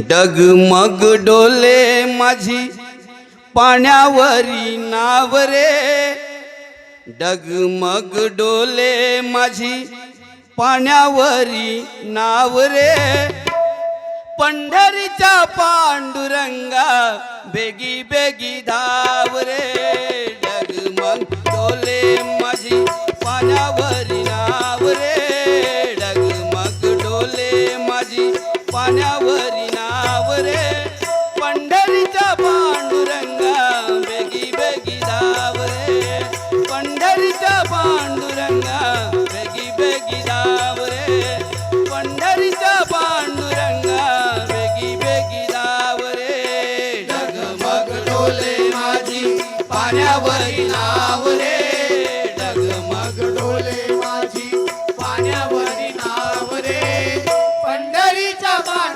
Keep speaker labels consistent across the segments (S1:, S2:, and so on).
S1: डगमग डोले माझी पाण्यावरी नावरे डगमग डोले माझी पाण्यावरी नावरे पंढरीचा पंढरीच्या पांडुरंगा बेगी बेगी धा पाण्यावरी नाव रे. पंढरीच्या पांडुरंगा बेगी बेगी धाव रे. पंढरीच्या पांडुरंगा बेगी बेगी धाव रे. पंढरीच्या पांडुरंगा बेगी बेगी धाव रे. डगमग डोले माझी पाण्यावरी नाव रे. জামান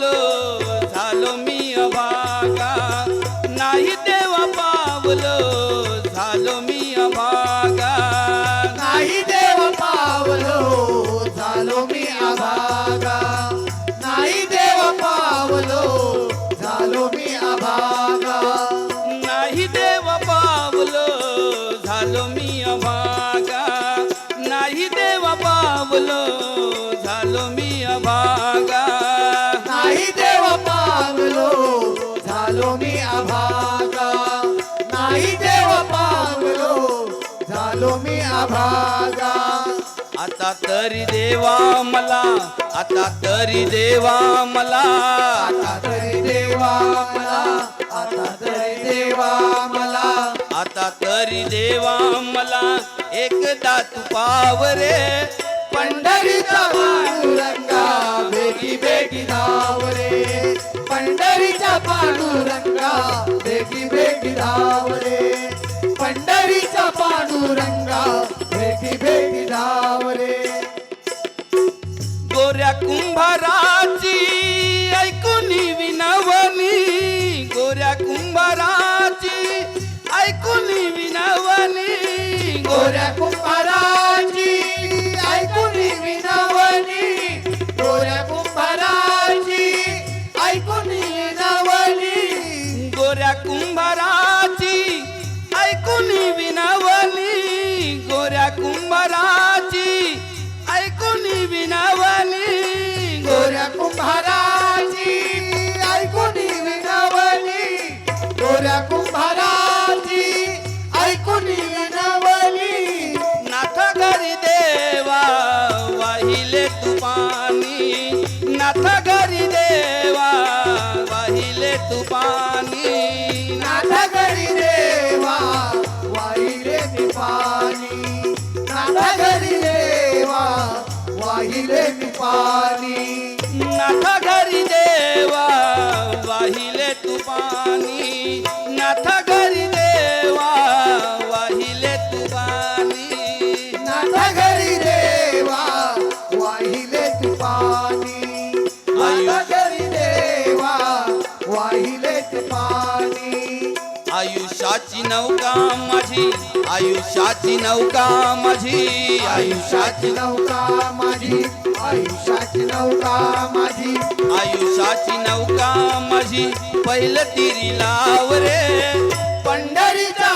S1: पावलो झालो मी अभागा. नाही देव पावलो झालो मी अभागा.
S2: नाही देव पावलो झालो मी अभागा. नाही देव पावलो झालो मी अभागा.
S1: नाही देव पावलो झालो मी अभागा आता तरी देवा मला आता तरी देवा मला.
S2: आता तरी देवा मला आता तरी देवा मला.
S1: आता तरी देवा मला एकदा तू पाव रे.
S2: पंढरीचा पांडुरंगा बेगी बेगी धाव रे. पंढरीच्या पांडुरंगा बेगी बेगी धाव रे. पंढरीचा पांडुरंगा भेटी भेटी धावरे
S1: गोऱ्या कुंभारा गोऱ्या कुंभाराची ऐकून विनवणी नाथ घरी देवा वाहिले तुपानी नाथ घरी देवा वाहिले तुपानी
S2: नाथ घरी देवा वाहिले तुपानी नाथ घरी देवा वाहिले तुपानी पाणी.
S1: आयुष्याची नौका माझी आयुष्याची नौका माझी.
S2: आयुष्याची नौका माझी आयुष्याची नौका माझी.
S1: आयुष्याची नौका माझी पहिलं तिरी लाव रे.
S2: पंढरीचा